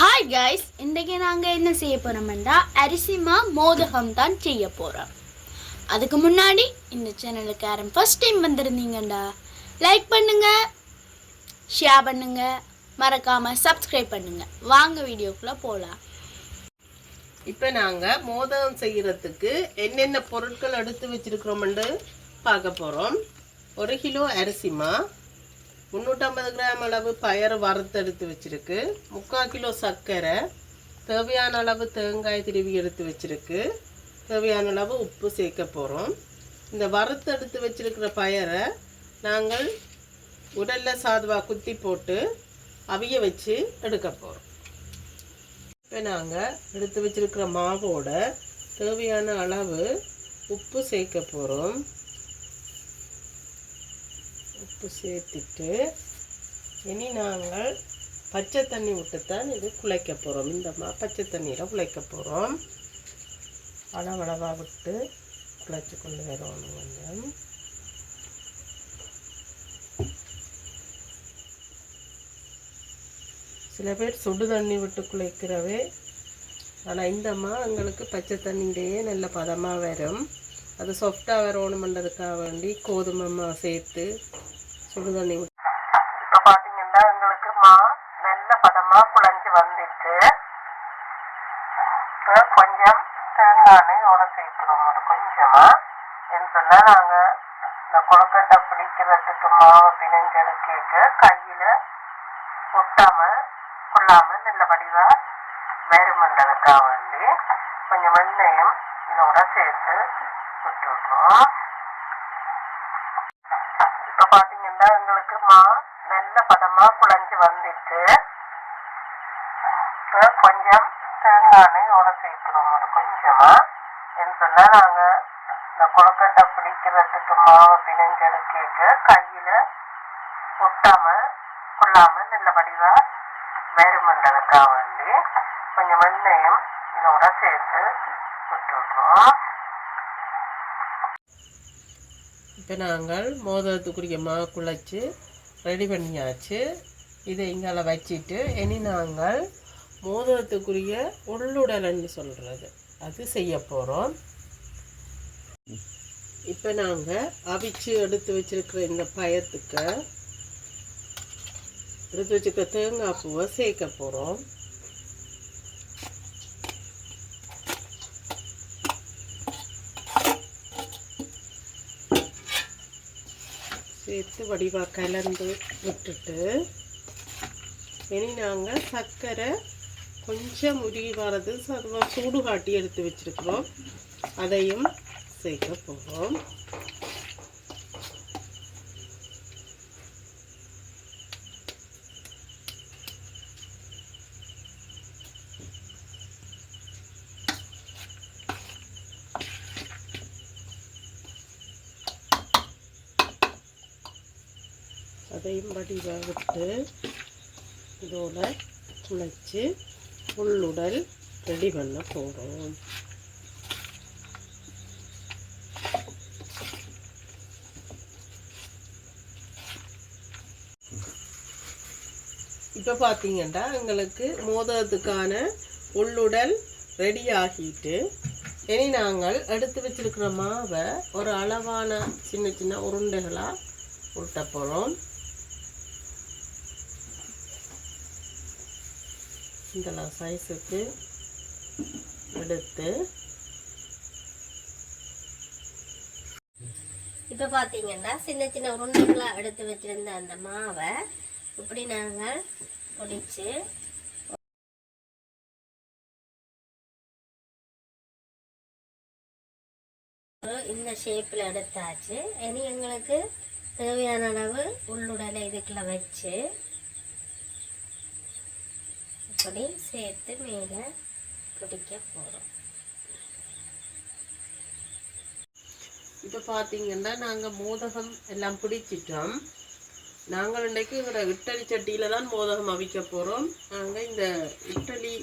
Hi guys இன்றைக்கி நாங்கள் என்ன செய்ய போகிறோம்னா அரிசிமா மோதகம் தான் செய்ய போகிறோம் அதுக்கு முன்னாடி இந்த சேனலுக்கு யாரும் ஃபர்ஸ்ட் டைம் வந்திருந்தீங்கண்டா லைக் பண்ணுங்கள் ஷேர் பண்ணுங்கள் மறக்காமல் சப்ஸ்கிரைப் பண்ணுங்கள் வாங்க வீடியோக்குள்ளே போகலாம் இப்போ நாங்கள் மோதகம் செய்கிறதுக்கு என்னென்ன பொருட்கள் எடுத்து வச்சிருக்கிறோம்னு பார்க்க போகிறோம் ஒரு கிலோ அரிசிமா முந்நூற்றம்பது கிராம் அளவு பயறு வறுத்து எடுத்து முக்கால் கிலோ சர்க்கரை தேவையான அளவு தேங்காய் திருவி எடுத்து வச்சுருக்கு. தேவையான அளவு உப்பு சேர்க்க போகிறோம் இந்த வறுத்தெடுத்து எடுத்து பயரை நாங்கள் உடலில் சாதுவாக குத்தி போட்டு அவிய வச்சு எடுக்க போகிறோம் இப்போ நாங்கள் எடுத்து வச்சிருக்கிற மாவோட தேவையான அளவு உப்பு சேர்க்க போகிறோம் உப்பு சேர்த்துட்டு இனி நாங்கள் பச்சை தண்ணி விட்டுத்தான் இது குழைக்க போகிறோம் இந்த மா பச்சை தண்ணியில் குழைக்க போகிறோம் அளவளவாக விட்டு குழைச்சி கொண்டு வரணும் கொஞ்சம். சில பேர் சுடு தண்ணி விட்டு குளிக்கிறவே ஆனால் இந்த அம்மா எங்களுக்கு பச்சை தண்ணியிலேயே நல்ல பதமாக வரும். அது சாஃப்டாக பண்ணுறதுக்காக வேண்டி கோதுமை மா சேர்த்து சுடு தண்ணி இப்போ பார்த்தீங்கன்னா எங்களுக்கு மா நல்ல பதமாக குழஞ்சி வந்துட்டு இப்போ கொஞ்சம் தேங்காய் எண்ணெயோட சேர்த்துருவோம் ஒரு கொஞ்சமாக நாங்க சொன்னால் நாங்கள் இந்த கொழுக்கட்டை பிடிக்கிறதுக்கு மாவை பிணைஞ்செடுக்க கையில் ஒட்டாமல் கொள்ளாமல் நல்ல வடிவாக வேறுமண்டதுக்காக வேண்டி கொஞ்சம் எண்ணெயும் இதோட சேர்த்து விட்டு விட்டுருவோம் இப்போ பார்த்தீங்கன்னா எங்களுக்கு மா நல்ல பதமாக குழஞ்சி வந்துட்டு இப்போ கொஞ்சம் தேங்காய் எண்ணெயோட சேர்த்துருவோம் ஒரு கொஞ்சமாக என்று சொன்னால் நாங்கள் இந்த கொழுக்கட்டை பிடிக்கிறதுக்கு மாவை பிணைஞ்செடுக்க கையில் ஒட்டாம கொள்ளாமல் நல்ல வடிவாக வேறுமண்டதுக்காக வேண்டி கொஞ்சம் வெண்ணையும் இதோட சேர்த்து விட்டு இப்போ நாங்கள் மோதிரத்துக்குரிய மாவு குழைச்சி ரெடி பண்ணியாச்சு. இதை இங்கால வச்சுட்டு இனி நாங்கள் மோதிரத்துக்குரிய உள்ளுடலன்னு சொல்கிறது அது செய்ய போகிறோம் இப்போ நாங்கள் அவிச்சு எடுத்து வச்சிருக்கிற இந்த பயத்துக்கு எடுத்து வச்சுக்க தேங்காய் பூவை சேர்க்க போகிறோம் சேர்த்து வடிவாக கலந்து விட்டுட்டு இனி நாங்கள் சர்க்கரை கொஞ்சம் உருகி வரது சூடு காட்டி எடுத்து வச்சிருக்கிறோம். அதையும் சேர்க்க போகிறோம் அதையும் வடிவாக விட்டு இதோட குழைச்சி உள்ளுடல் ரெடி பண்ண போகிறோம் இப்போ பார்த்தீங்கன்னா எங்களுக்கு மோதகத்துக்கான உள்ளுடல் ரெடி ஆகிட்டு இனி நாங்கள் எடுத்து வச்சிருக்கிற மாவை ஒரு அளவான சின்ன சின்ன உருண்டைகளாக உருட்ட போகிறோம் இந்த சைஸுக்கு எடுத்து இப்போ பார்த்தீங்கன்னா சின்ன சின்ன உருண்டைகளாக எடுத்து வச்சிருந்த அந்த மாவை இப்படி நாங்கள் பொடிச்சு இந்த ஷேப்பில் எடுத்தாச்சு. இனி எங்களுக்கு தேவையான அளவு உள்ளுடலை இதுக்குள்ள வச்சு இப்படி சேர்த்து மேலே பிடிக்க போகிறோம் இப்போ பார்த்தீங்கன்னா நாங்கள் மோதகம் எல்லாம் பிடிச்சிட்டோம். நாங்கள் இன்றைக்கு இவரை இட்டலி சட்டியில் தான் மோதகம் அவிக்க போகிறோம் நாங்கள் இந்த இட்டலி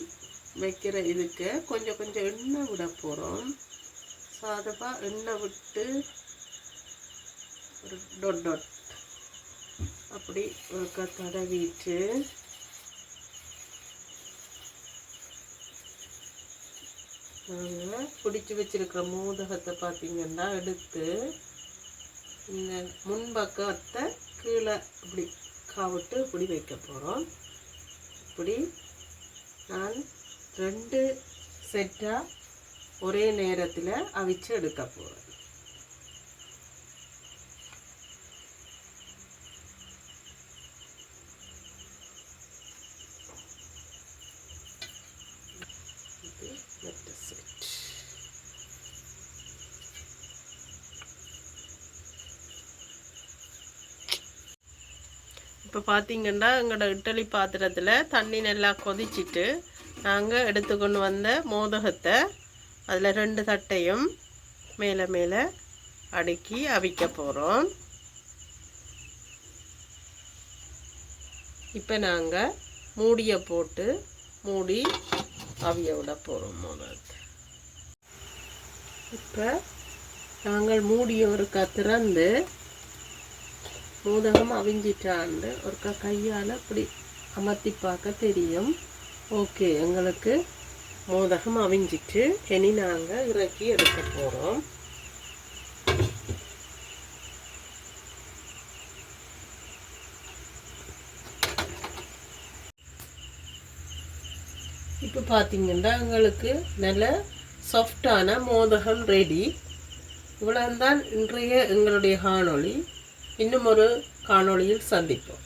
வைக்கிற இதுக்கு கொஞ்சம் கொஞ்சம் எண்ணெய் விட போகிறோம் சாதமாக எண்ணெய் விட்டு ஒரு டொட் டொட். அப்படி ஒருக்க தடவிட்டு நாங்கள் பிடிச்சி வச்சிருக்கிற மோதகத்தை பார்த்தீங்கன்னா எடுத்து இந்த முன்பக்கத்தை கீழே இப்படி காவிட்டு இப்படி வைக்க போகிறோம் இப்படி நான் ரெண்டு செட்டாக ஒரே நேரத்தில் அவிச்சு எடுக்க போகிறேன் இது மற்ற செட் இப்போ பார்த்தீங்கன்னா எங்களோட இட்லி பாத்திரத்தில் தண்ணி நல்லா கொதிச்சிட்டு நாங்கள் எடுத்துக்கொண்டு வந்த மோதகத்தை அதில் ரெண்டு தட்டையும் மேலே மேலே அடுக்கி அவிக்க போகிறோம் இப்போ நாங்கள் மூடியை போட்டு மூடி அவிய விட போகிறோம் மோதகத்தை. இப்போ நாங்கள் மூடியை ஒரு திறந்து மோதகம் அவிஞ்சிட்டாண்டு ஒருக்கா கையால் இப்படி அமர்த்தி பார்க்க தெரியும். ஓகே எங்களுக்கு மோதகம் அவிஞ்சிட்டு இனி நாங்கள் இறக்கி எடுக்க போகிறோம் இப்போ பார்த்தீங்கன்னா எங்களுக்கு நல்ல சாஃப்டான மோதகம் ரெடி இவ்வளவுதான் இன்றைய எங்களுடைய காணொளி. இன்னும் ஒரு காணொளியில் சந்திப்போம்.